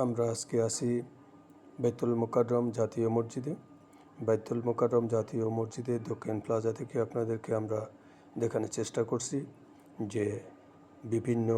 আমরা আজকে আসি বেতুল মোকাররম জাতীয় মসজিদে। বাইতুল মোকাররম জাতীয় মসজিদে দক্ষিণ প্লাজা থেকে আপনাদেরকে আমরা দেখানোর চেষ্টা করছি যে বিভিন্ন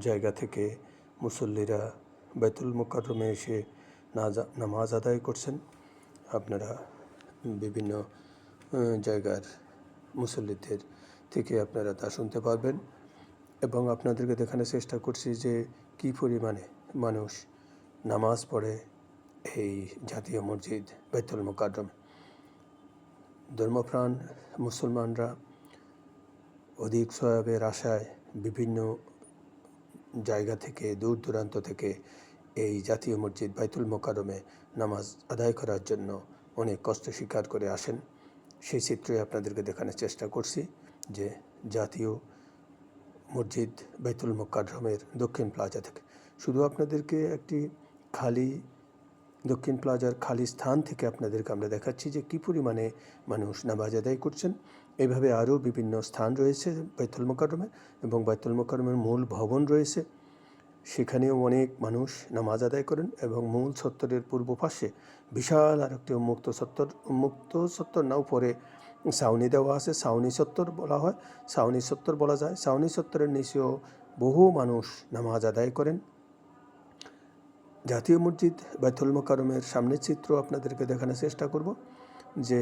জায়গা থেকে মুসল্লিরা বেতুল মোকাররমে এসে নামাজ আদায় করছেন। আপনারা বিভিন্ন জায়গার মুসল্লিদের থেকে আপনারা তা শুনতে পারবেন। এবং আপনাদেরকে দেখানোর চেষ্টা করছি যে কী পরিমাণে মানুষ নামাজ পড়ে এই জাতীয় মসজিদ বাইতুল মোকাররমে ধর্মপ্রাণ মুসলমানরা অধিক সয়াবের আশায় বিভিন্ন জায়গা থেকে, দূর দূরান্ত থেকে এই জাতীয় মসজিদ বাইতুল মোকারমে নামাজ আদায় করার জন্য অনেক কষ্ট স্বীকার করে আসেন। সেই চিত্রই আপনাদেরকে দেখানোর চেষ্টা করছি যে জাতীয় মসজিদ বাইতুল মোকাররমের দক্ষিণ প্লাজা থেকে। শুধু আপনাদেরকে একটি খালি দক্ষিণ প্লাজার খালি স্থান থেকে আপনাদেরকে আমরা দেখাচ্ছি যে কী পরিমাণে মানুষ নামাজ আদায় করছেন। এভাবে আরও বিভিন্ন স্থান রয়েছে বাইতুল মোকাররমে এবং বাইতুল মোকাররমের মূল ভবন রয়েছে। সেখানেও অনেক মানুষ নামাজ আদায় করেন এবং মূল সত্তরের পূর্ব পাশে বিশাল আর একটি উন্মুক্ত সত্তর উন্মুক্ত সত্তর নাও উপরে ছাউনি দেওয়া আছে, ছাউনি সত্তর বলা হয়, ছাউনি সত্তর বলা যায়। ছাউনি সত্তরের নিচেও বহু মানুষ নামাজ আদায় করেন। জাতীয় মসজিদ বাইতুল মোকারমের সামনের চিত্র আপনাদেরকে দেখানোর চেষ্টা করব, যে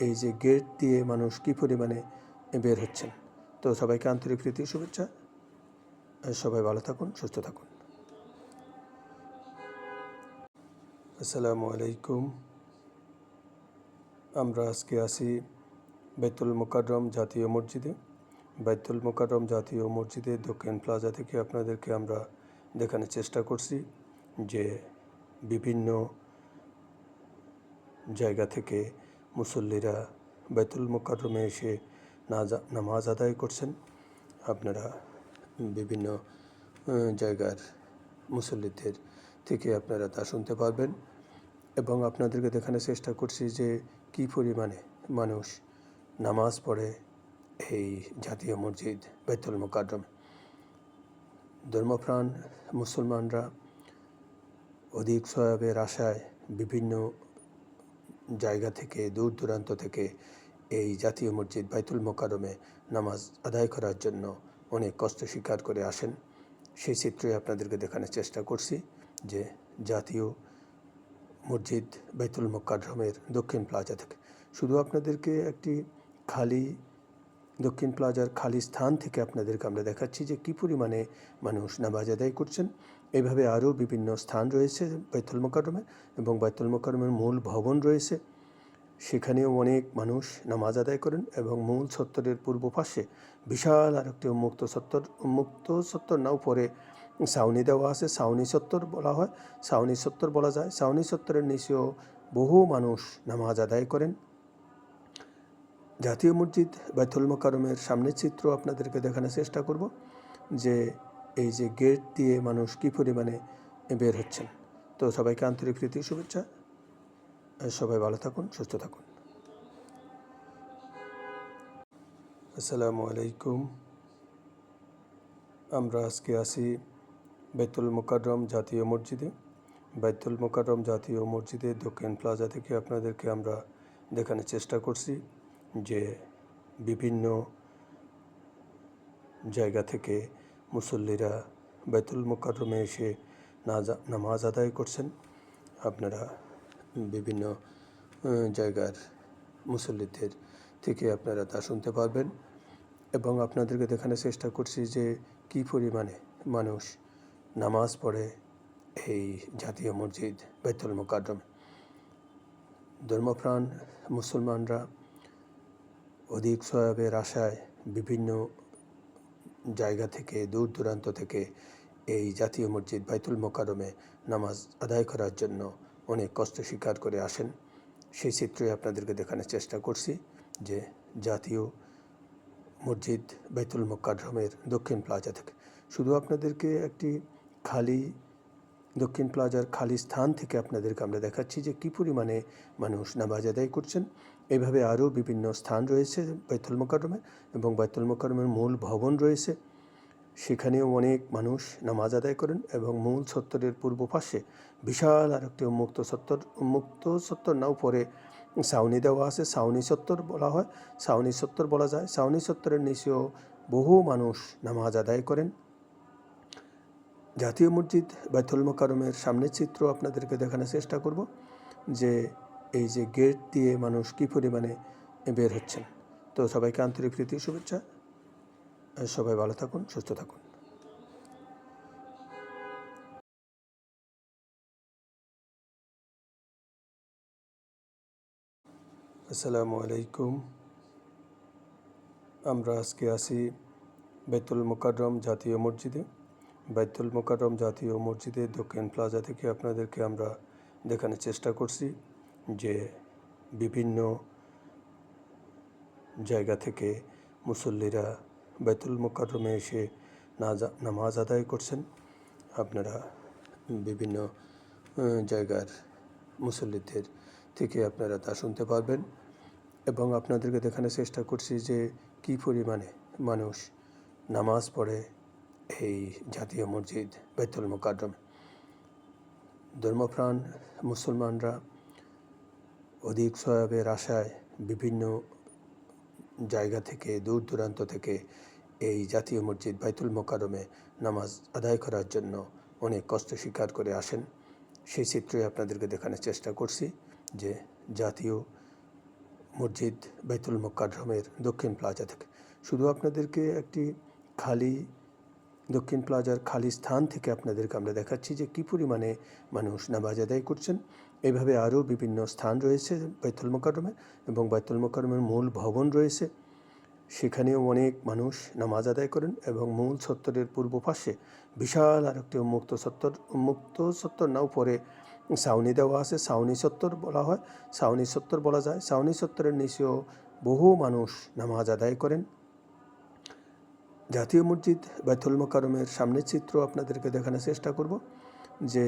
এই যে গেট দিয়ে মানুষ কী পরিমাণে বের হচ্ছেন। তো সবাইকে আন্তরিক প্রীতি শুভেচ্ছা। সবাই ভালো থাকুন, সুস্থ থাকুন। আসসালামু আলাইকুম। আমরা আজকে আসি বাইতুল মোকাররম জাতীয় মসজিদে। বাইতুল মোকাররম জাতীয় মসজিদে দক্ষিণ প্লাজা থেকে আপনাদেরকে আমরা দেখানোর চেষ্টা করছি যে বিভিন্ন জায়গা থেকে মুসল্লিরা বেতুল মোকাররমে এসে নামাজ আদায় করছেন। আপনারা বিভিন্ন জায়গার মুসল্লিদের থেকে আপনারা তা শুনতে পারবেন। এবং আপনাদেরকে দেখানোর চেষ্টা করছি যে কী পরিমাণে মানুষ নামাজ পড়ে এই জাতীয় মসজিদ বাইতুল মোকাররমে ধর্মপ্রাণ মুসলমানরা অধিক সয়াবের আশায় বিভিন্ন জায়গা থেকে, দূর দূরান্ত থেকে এই জাতীয় মসজিদ বাইতুল মোকারমে নামাজ আদায় করার জন্য অনেক কষ্ট স্বীকার করে আসেন। সেই চিত্রই আপনাদেরকে দেখানোর চেষ্টা করছি যে জাতীয় মসজিদ বাইতুল মোকাররমের দক্ষিণ প্লাজা থেকে। শুধু আপনাদেরকে একটি খালি, দক্ষিণ প্লাজার খালি স্থান থেকে আপনাদেরকে আমরা দেখাচ্ছি যে কী পরিমাণে মানুষ নামাজ আদায় করছেন। এইভাবে আরও বিভিন্ন স্থান রয়েছে বাইতুল মোকাররমে এবং বাইতুল মোকাররমের মূল ভবন রয়েছে। সেখানেও অনেক মানুষ নামাজ আদায় করেন এবং মূল সত্তরের পূর্ব পাশে বিশাল আর একটি উন্মুক্ত সত্তর উন্মুক্ত সত্তর না, উপরে ছাউনি দেওয়া আছে, ছাউনি সত্তর বলা হয়। ছাউনি সত্তর বলা যায়। ছাউনি সত্তরের নিচেও বহু মানুষ নামাজ আদায় করেন। জাতীয় মসজিদ বাইতুল মোকারমের সামনের চিত্র আপনাদেরকে দেখানোর চেষ্টা করব যে এই যে গেট দিয়ে মানুষ কী পরিমাণে বের হচ্ছেন। তো সবাইকে আন্তরিক প্রীতি শুভেচ্ছা। সবাই ভালো থাকুন, সুস্থ থাকুন। আসসালামু আলাইকুম। আমরা আজকে আসি বাইতুল মোকাররম জাতীয় মসজিদে। বাইতুল মোকাররম জাতীয় মসজিদে দক্ষিণ প্লাজা থেকে আপনাদেরকে আমরা দেখানোর চেষ্টা করছি। যে বিভিন্ন জায়গা থেকে মুসল্লিরা বাইতুল মোকাররমে এসে নামাজ আদায় করছেন। আপনারা বিভিন্ন জায়গার মুসল্লিদের থেকে আপনারা তা শুনতে পারবেন। এবং আপনাদেরকে দেখানোর চেষ্টা করছি যে কী পরিমাণে মানুষ নামাজ পড়ে এই জাতীয় মসজিদ বাইতুল মোকাররমে। ধর্মপ্রাণ মুসলমানরা অধিক সয়াবের আশায় বিভিন্ন জায়গা থেকে, দূর দূরান্ত থেকে এই জাতীয় মসজিদ বাইতুল মোকারমে নামাজ আদায় করার জন্য অনেক কষ্ট স্বীকার করে আসেন। সেই চিত্রই আপনাদেরকে দেখানোর চেষ্টা করছি যে জাতীয় মসজিদ বাইতুল মোকাররমের দক্ষিণ প্লাজা থেকে। শুধু আপনাদেরকে একটি খালি, দক্ষিণ প্লাজার খালি স্থান থেকে আপনাদেরকে আমরা দেখাচ্ছি যে কী পরিমাণে মানুষ নামাজ আদায় করছেন। এইভাবে আরও বিভিন্ন স্থান রয়েছে বাইতুল মোকারমে এবং বাইতুল মোকাররমের মূল ভবন রয়েছে। সেখানেও অনেক মানুষ নামাজ আদায় করেন এবং মূল সত্তরের পূর্ব পাশে বিশাল আর একটি উন্মুক্ত সত্তর উন্মুক্ত সত্তর না, উপরে ছাউনি দেওয়া আছে, ছাউনি সত্তর বলা হয়। ছাউনি সত্তর বলা যায়। ছাউনি সত্তরের নিচেও বহু মানুষ নামাজ আদায় করেন। জাতীয় মসজিদ বাইতুল মোকারমের সামনের চিত্র আপনাদেরকে দেখানোর চেষ্টা করব যে এই যে গেট দিয়ে মানুষ কী পরিমাণে বের হচ্ছেন? তো সবাইকে আন্তরিক প্রীতি, শুভেচ্ছা। সবাই ভালো থাকুন, সুস্থ থাকুন। আসসালামু আলাইকুম। আমরা আজকে আসি বেতুল মোকাররম জাতীয় মসজিদে। বাইতুল মোকাররম জাতীয় মসজিদের দক্ষিণ প্লাজা থেকে আপনাদেরকে আমরা দেখানোর চেষ্টা করছি। যে বিভিন্ন জায়গা থেকে মুসল্লিরা বাইতুল মোকাররমে এসে নামাজ আদায় করছেন। আপনারা বিভিন্ন জায়গার মুসল্লিদের থেকে আপনারা তা শুনতে পারবেন। এবং আপনাদেরকে দেখানোর চেষ্টা করছি যে কী পরিমাণে মানুষ নামাজ পড়ে এই জাতীয় মসজিদ বেতুল মোকাদ্দমে ধর্মপ্রাণ মুসলমানরা অধিক সয়াবের আশায় বিভিন্ন জায়গা থেকে, দূর দূরান্ত থেকে এই জাতীয় মসজিদ বাইতুল মোকারমে নামাজ আদায় করার জন্য অনেক কষ্ট স্বীকার করে আসেন। সেই চিত্রই আপনাদেরকে দেখানোর চেষ্টা করছি যে জাতীয় মসজিদ বাইতুল মোকাররমের দক্ষিণ প্লাজা থেকে। শুধু আপনাদেরকে একটি খালি, দক্ষিণ প্লাজার খালি স্থান থেকে আপনাদেরকে আমরা দেখাচ্ছি যে কী পরিমাণে মানুষ নামাজ আদায় করছেন। এইভাবে আরও বিভিন্ন স্থান রয়েছে বাইতুল মোকাররমে এবং বাইতুল মোকাররমের মূল ভবন রয়েছে। সেখানেও অনেক মানুষ নামাজ আদায় করেন এবং মূল সত্তরের পূর্ব পাশে বিশাল আর একটি উন্মুক্ত সত্তর উন্মুক্ত সত্তর না, উপরে ছাউনি দেওয়া আছে, ছাউনি সত্তর বলা হয়। ছাউনি সত্তর বলা যায়। ছাউনি সত্তরের নিচেও বহু মানুষ নামাজ আদায় করেন। জাতীয় মসজিদ বাইতুল মোকারমের সামনের চিত্র আপনাদেরকে দেখানোর চেষ্টা করব যে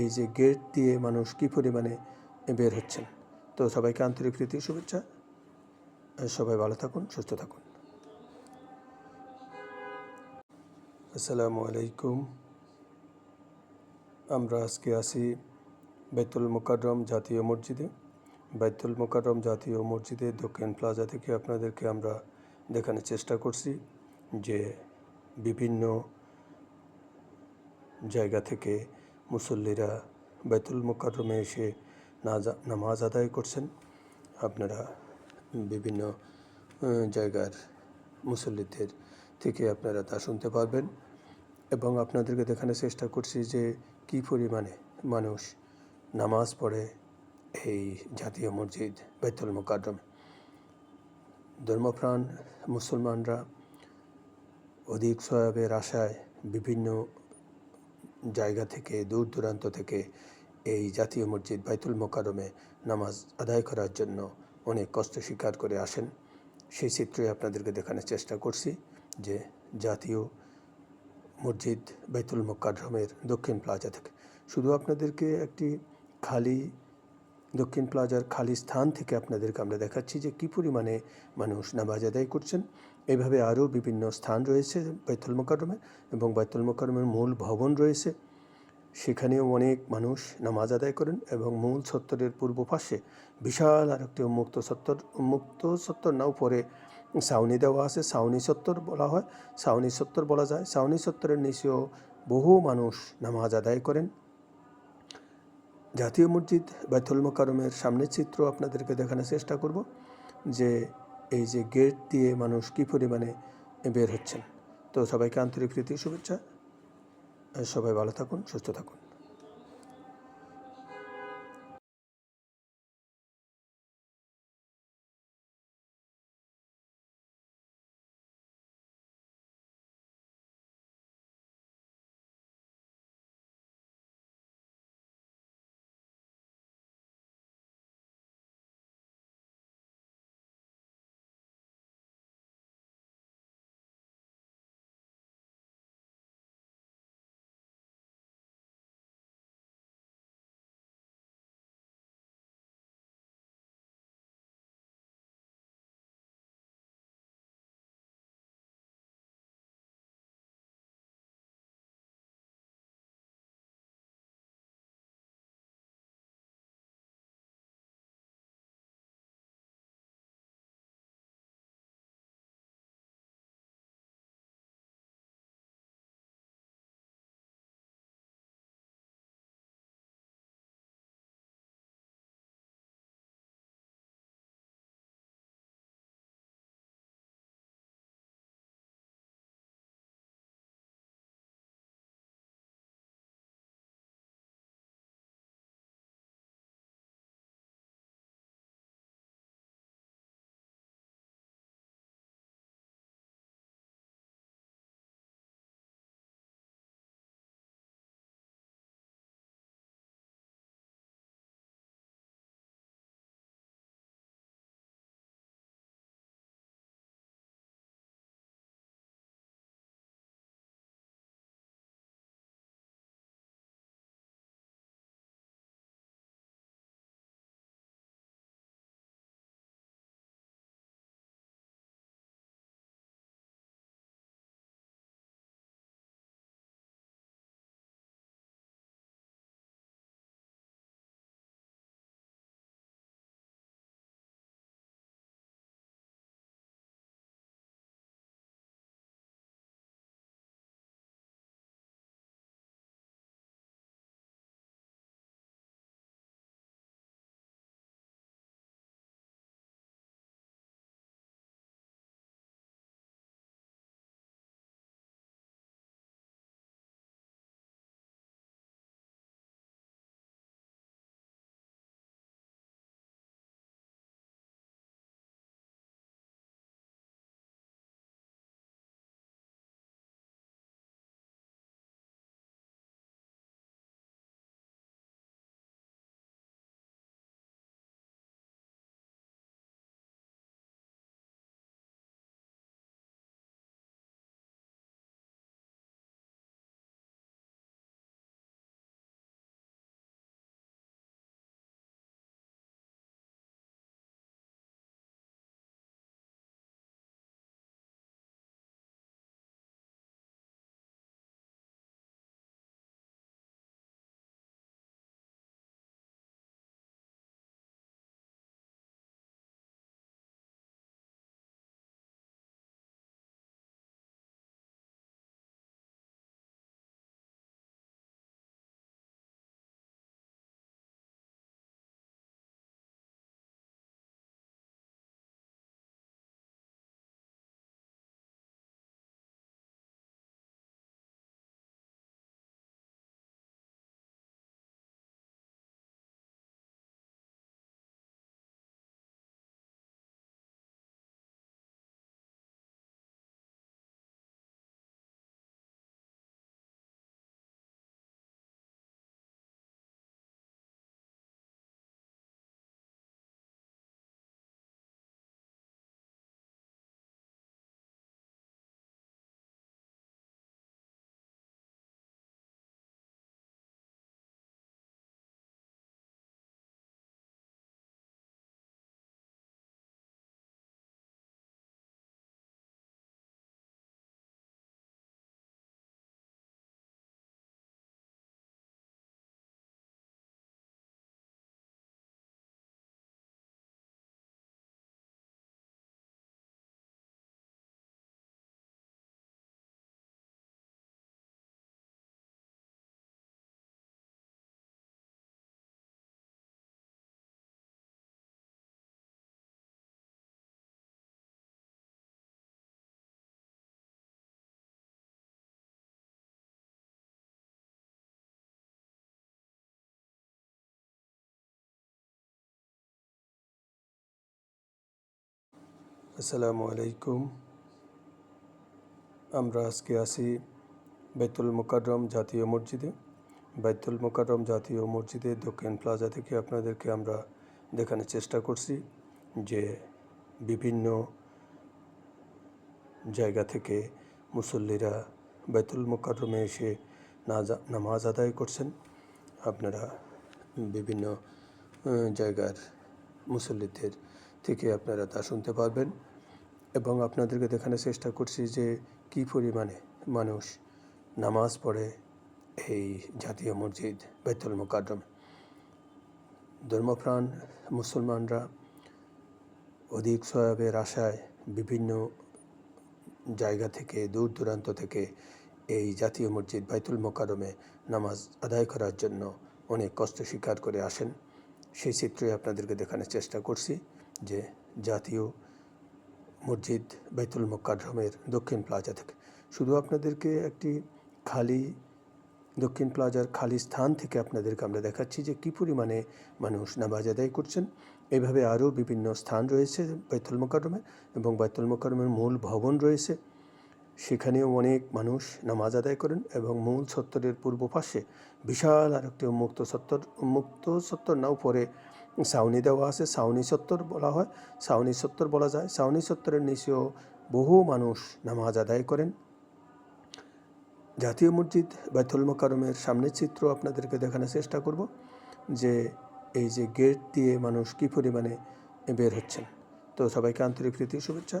এই যে গেট দিয়ে মানুষ কী পরিমাণে বের হচ্ছেন? তো সবাইকে আন্তরিক প্রীতি, শুভেচ্ছা। সবাই ভালো থাকুন, সুস্থ থাকুন। আসসালামু আলাইকুম। আমরা আজকে আসি বেতুল মোকাররম জাতীয় মসজিদে। বাইতুল মোকাররম জাতীয় মসজিদে দক্ষিণ প্লাজা থেকে আপনাদেরকে আমরা দেখানোর চেষ্টা করছি যে বিভিন্ন জায়গা থেকে মুসল্লিরা বাইতুল মোকাররমে এসে নামাজ আদায় করছেন। আপনারা বিভিন্ন জায়গার মুসল্লিদের থেকে আপনারা তা শুনতে পারবেন। এবং আপনাদেরকে দেখানোর চেষ্টা করছি যে কী পরিমাণে মানুষ নামাজ পড়ে এই জাতীয় মসজিদ বেতুল মোকাদ্দম ধর্মপ্রাণ মুসলমানরা অধিক সয়াবের আশায় বিভিন্ন জায়গা থেকে, দূর দূরান্ত থেকে এই জাতীয় মসজিদ বাইতুল মোকারমে নামাজ আদায় করার জন্য অনেক কষ্ট স্বীকার করে আসেন। সেই চিত্রই আপনাদেরকে দেখানোর চেষ্টা করছি যে জাতীয় মসজিদ বাইতুল মোকাররমের দক্ষিণ প্লাজা থেকে। শুধু আপনাদেরকে একটি খালি দক্ষিণ প্লাজার খালি স্থান থেকে আপনাদেরকে আমরা দেখাচ্ছি যে কী পরিমাণে মানুষ নামাজ আদায় করছেন। এভাবে আরও বিভিন্ন স্থান রয়েছে বাইতুল মোকাররমে এবং বাইতুল মোকাররমের মূল ভবন রয়েছে। সেখানেও অনেক মানুষ নামাজ আদায় করেন এবং মূল সত্তরের পূর্ব পাশে বিশাল আর একটি উন্মুক্ত সত্তর উন্মুক্ত সত্তর না, উপরে ছাউনি দেওয়া আছে, ছাউনি সত্তর বলা হয়। ছাউনি সত্তর বলা যায়। ছাউনি সত্তরের নিচেও বহু মানুষ নামাজ আদায় করেন। জাতীয় মসজিদ বাইতুল মোকারমের সামনের চিত্র আপনাদেরকে দেখানোর চেষ্টা করব যে এই যে গেট দিয়ে মানুষ কী পরিমাণে বের হচ্ছেন। তো সবাইকে আন্তরিক প্রীতি, শুভেচ্ছা। সবাই ভালো থাকুন, সুস্থ থাকুন। আসসালামু আলাইকুম। আমরা আজকে আছি বাইতুল মোকাররম জাতীয় মসজিদে। বাইতুল মোকাররম জাতীয় মসজিদের দক্ষিণ প্লাজা থেকে আপনাদেরকে আমরা দেখানোর চেষ্টা করছি যে বিভিন্ন জায়গা থেকে মুসল্লিরা বাইতুল মোকাররমে এসে নামাজ আদায় করছেন। আপনারা বিভিন্ন জায়গার মুসল্লিদের থেকে আপনারা তা শুনতে পারবেন এবং আপনাদেরকে দেখানোর চেষ্টা করছি যে কী পরিমাণে মানুষ নামাজ পড়ে এই জাতীয় মসজিদ বাইতুল মোকাররমে ধর্মপ্রাণ মুসলমানরা অধিক সয়াবের আশায় বিভিন্ন জায়গা থেকে, দূর দূরান্ত থেকে এই জাতীয় মসজিদ বাইতুল মোকারমে নামাজ আদায় করার জন্য অনেক কষ্ট স্বীকার করে আসেন। সেই চিত্রই আপনাদেরকে দেখানোর চেষ্টা করছি। যে জাতীয় মসজিদ বেতুল মোকাড্রমের দক্ষিণ প্লাজা থেকে। শুধু আপনাদেরকে একটি খালি দক্ষিণ প্লাজার খালি স্থান থেকে আপনাদেরকে আমরা দেখাচ্ছি যে কী পরিমাণে মানুষ নামাজ আদায় করছেন। এভাবে আরও বিভিন্ন স্থান রয়েছে বাইতুল মোকাররমে এবং বাইতুল মোকারমের মূল ভবন রয়েছে। সেখানেও অনেক মানুষ নামাজ আদায় করেন এবং মূল চত্বরের পূর্ব পাশে বিশাল আর একটি উন্মুক্ত চত্বর উন্মুক্ত চত্বর না উপরে ছাউনি দেওয়া আছে। ছাউনি সত্তর বলা হয়। ছাউনি সত্তর বলা যায়। ছাউনি চত্বরের নিচেও বহু মানুষ নামাজ আদায় করেন। জাতীয় মসজিদ বাইতুল মোকারমের সামনের চিত্র আপনাদেরকে দেখানোর চেষ্টা করব যে এই যে গেট দিয়ে মানুষ কী পরিমাণে বের হচ্ছেন। তো সবাইকে আন্তরিক প্রীতি শুভেচ্ছা।